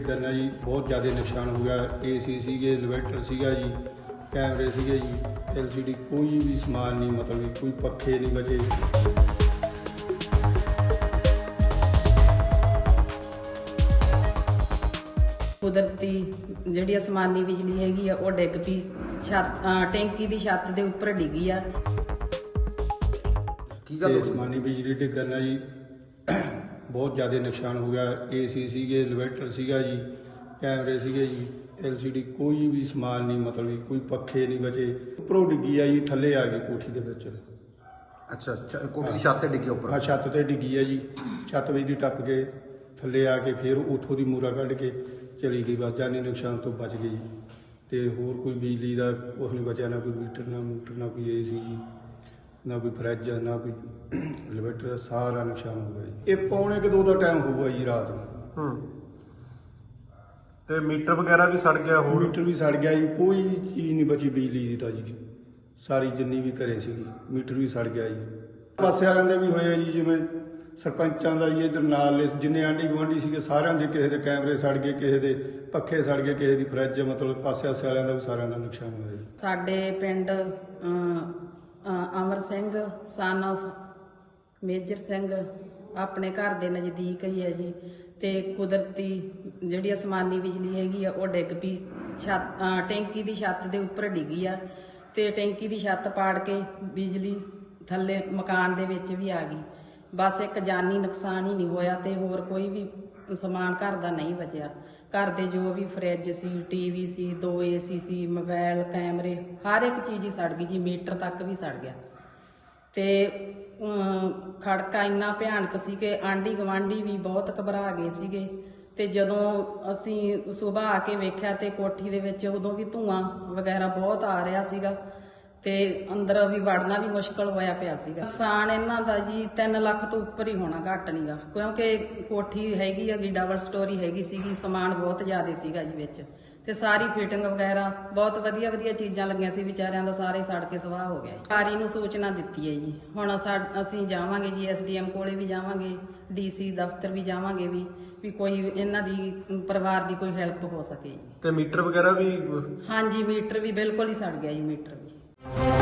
ਜ਼ਿਆਦਾ ਨੁਕਸਾਨ ਹੋ ਗਿਆ। ਏਸੀ ਸੀਗੇ ਇਨਵਰਟਰ ਸੀਗਾ ਜੀ ਕੈਮਰੇ ਸੀਗੇ ਜੀ ਐਲਸੀਡੀ ਕੋਈ ਵੀ ਸਮਾਨ ਨਹੀਂ ਮਤਲਬ ਕੋਈ ਪੱਖੇ ਨਹੀਂ ਬਚੇ। ਕੁਦਰਤੀ ਜਿਹੜੀ ਅਸਮਾਨੀ ਬਿਜਲੀ ਹੈਗੀ ਆ ਉਹ ਡਿੱਗ ਪਈ। ਛੱਤ ਟੈਂਕੀ ਦੀ ਛੱਤ ਦੇ ਉੱਪਰ ਡਿੱਗੀ ਆ। ਕੀ ਗੱਲ ਅਸਮਾਨੀ ਬਿਜਲੀ ਡਿੱਗਣ ਨਾਲ ਜੀ ਬਹੁਤ ਜ਼ਿਆਦਾ ਨੁਕਸਾਨ ਹੋ ਗਿਆ। ਏਸੀ ਸੀਗੇ ਇਨਵਰਟਰ ਸੀਗਾ ਜੀ ਕੈਮਰੇ ਸੀਗੇ ਜੀ ਐਲਸੀਡੀ ਕੋਈ ਵੀ ਸਮਾਨ ਨਹੀਂ ਮਤਲਬ ਕਿ ਕੋਈ ਪੱਖੇ ਨਹੀਂ ਬਚੇ। ਉੱਪਰੋਂ ਡਿੱਗੀ ਆ ਜੀ ਥੱਲੇ ਆ ਗਈ ਕੋਠੀ ਦੇ ਵਿੱਚ। ਅੱਛਾ ਕੋਠੀ ਦੀ ਛੱਤ ਤੇ ਡਿੱਗੀ ਆ ਉੱਪਰ ਛੱਤ ਤੇ ਡਿੱਗੀ ਆ ਜੀ। ਛੱਤ ਵਿੱਚ ਦੀ ਟੱਪ ਕੇ ਥੱਲੇ ਆ ਕੇ ਫਿਰ ਉਥੋਂ ਦੀ ਮੂਰਾ ਕੱਢ ਕੇ ਚਲੀ ਗਈ। ਬਸ ਜਾਨੀ ਨੁਕਸਾਨ ਤੋਂ ਬਚ ਗਈ ਤੇ ਹੋਰ ਕੋਈ ਬਿਜਲੀ ਦਾ ਕੁਛ ਨਹੀਂ ਬਚਿਆ ਨਾ ਕੋਈ ਮੀਟਰ ਨਾ ਮੂਟਰ ਨਾ ਕੋਈ ਏਸੀ ਜੀ। ਨਾ ਕੋਈ ਫਰਿੱਜ ਨਾ ਕੋਈ ਇਨਵਰਟਰ ਸਾਰਾ ਨੁਕਸਾਨ ਹੋ ਗਿਆ ਜੀ। ਇਹ ਪੌਣੇ ਕੁ ਦੋ ਦਾ ਟਾਈਮ ਹੋਊਗਾ ਜੀ ਰਾਤ ਨੂੰ। ਹੂੰ। ਤੇ ਮੀਟਰ ਵਗੈਰਾ ਵੀ ਸੜ ਗਿਆ ਹੋਰ? ਮੀਟਰ ਵੀ ਸੜ ਗਿਆ ਜੀ ਕੋਈ ਚੀਜ਼ ਨਹੀਂ ਬਚੀ ਬਿਜਲੀ ਦੀ ਤਾਂ ਜੀ। ਸਾਰੀ ਜਿੰਨੀ ਵੀ ਘਰੇ ਸੀਗੀ ਮੀਟਰ ਵੀ ਸੜ ਗਿਆ ਜੀ। ਪਾਸੇ ਵਾਲਿਆਂ ਦੇ ਵੀ ਹੋਏ ਆ ਜੀ ਜਿਵੇਂ ਸਰਪੰਚਾਂ ਦਾ ਜੀ ਇਧਰ ਨਾਲ ਲਿਸ- ਜਿੰਨੇ ਆਂਢੀ ਗੁਆਂਢੀ ਸੀਗੇ ਸਾਰਿਆਂ ਦੇ ਕਿਸੇ ਦੇ ਕੈਮਰੇ ਸੜ ਗਏ ਕਿਸੇ ਦੇ ਪੱਖੇ ਸੜ ਗਏ ਕਿਸੇ ਦੀ ਫਰਿੱਜ ਮਤਲਬ ਪਾਸੇ ਆਸੇ ਵਾਲਿਆਂ ਦਾ ਵੀ ਸਾਰਿਆਂ ਦਾ ਨੁਕਸਾਨ ਹੋਇਆ ਜੀ। ਸਾਡੇ ਪਿੰਡ Amar Singh son of Major Singh, ਆਪਣੇ ਘਰ ਦੇ ਨਜ਼ਦੀਕ ਹੀ ਹੈ ਜੀ। ਤੇ ਕੁਦਰਤੀ ਜਿਹੜੀ ਅਸਮਾਨੀ ਬਿਜਲੀ ਹੈਗੀ ਆ, ਉਹ ਡਿੱਗ ਪਈ ਛੱਤ ਟੈਂਕੀ ਦੀ ਛੱਤ ਦੇ ਉੱਪਰ ਡਿੱਗੀ ਆ। ਤੇ ਟੈਂਕੀ ਦੀ ਛੱਤ ਪਾੜ ਕੇ ਬਿਜਲੀ ਥੱਲੇ ਮਕਾਨ ਦੇ ਵਿੱਚ ਵੀ ਆ ਗਈ। ਬਸ ਇੱਕ ਜਾਨੀ ਨੁਕਸਾਨ ਹੀ ਨਹੀਂ ਹੋਇਆ ਤੇ ਹੋਰ ਕੋਈ ਵੀ ਸਮਾਨ ਘਰ ਦਾ ਨਹੀਂ ਬਚਿਆ। ਘਰ ਦੇ ਜੋ ਵੀ ਫਰਿੱਜ ਸੀ, ਟੀਵੀ ਸੀ, ਦੋ ਏਸੀ ਸੀ ਮੋਬਾਈਲ ਕੈਮਰੇ, ਹਰ ਇੱਕ ਚੀਜ਼ ਹੀ ਸੜ ਗਈ ਜੀ, ਮੀਟਰ ਤੱਕ ਵੀ ਸੜ ਗਿਆ। ਤੇ ਖੜਕਾ ਇੰਨਾ ਭਿਆਨਕ ਸੀ ਕਿ ਆਂਢੀ ਗਵਾਂਢੀ ਵੀ ਬਹੁਤ ਘਬਰਾ ਗਏ ਸੀਗੇ। ਤੇ ਜਦੋਂ ਅਸੀਂ ਸਵੇਰ ਆ ਕੇ ਵੇਖਿਆ ਤੇ ਕੋਠੀ ਦੇ ਵਿੱਚ ਉਦੋਂ ਵੀ ਧੂਆਂ ਵਗੈਰਾ ਬਹੁਤ ਆ ਰਿਹਾ ਸੀਗਾ। ਤੇ ਅੰਦਰ ਵੀ ਵੜਨਾ ਵੀ ਮੁਸ਼ਕਲ ਹੋਇਆ ਪਿਆ ਸੀਗਾ। ਨੁਕਸਾਨ ਇਹਨਾਂ ਦਾ ਜੀ 3 ਲੱਖ ਤੋਂ ਉੱਪਰ ਹੀ ਹੋਣਾ ਘੱਟ ਨਹੀਂਗਾ ਕਿਉਂਕਿ ਕੋਠੀ ਹੈਗੀ ਹੈਗੀ ਡਬਲ ਸਟੋਰੀ ਹੈਗੀ ਸੀਗੀ ਸਮਾਨ ਬਹੁਤ ਜ਼ਿਆਦਾ ਸੀਗਾ ਜੀ ਵਿੱਚ। ਤੇ ਸਾਰੀ ਫਿਟਿੰਗ ਵਗੈਰਾ ਬਹੁਤ ਵਧੀਆ ਵਧੀਆ ਚੀਜ਼ਾਂ ਲੱਗੀਆਂ ਸੀ ਵਿਚਾਰਿਆਂ ਦਾ ਸਾਰੇ ਸੜ ਕੇ ਸਵਾਹ ਹੋ ਗਿਆ। ਕਾਰੀ ਨੂੰ ਸੂਚਨਾ ਦਿੱਤੀ ਹੈ ਜੀ। ਹੁਣ ਅਸੀਂ ਜਾਵਾਂਗੇ ਜੀ ਐਸਡੀਐਮ ਕੋਲੇ ਵੀ ਜਾਵਾਂਗੇ ਡੀਸੀ ਦਫ਼ਤਰ ਵੀ ਜਾਵਾਂਗੇ ਵੀ ਵੀ ਕੋਈ ਇਹਨਾਂ ਦੀ ਪਰਿਵਾਰ ਦੀ ਕੋਈ ਹੈਲਪ ਹੋ ਸਕੇ ਜੀ। ਤੇ ਮੀਟਰ ਵਗੈਰਾ ਵੀ ਹਾਂਜੀ ਮੀਟਰ ਵੀ ਬਿਲਕੁਲ ਹੀ ਸੜ ਗਿਆ ਜੀ ਮੀਟਰ ਵੀ। Thank you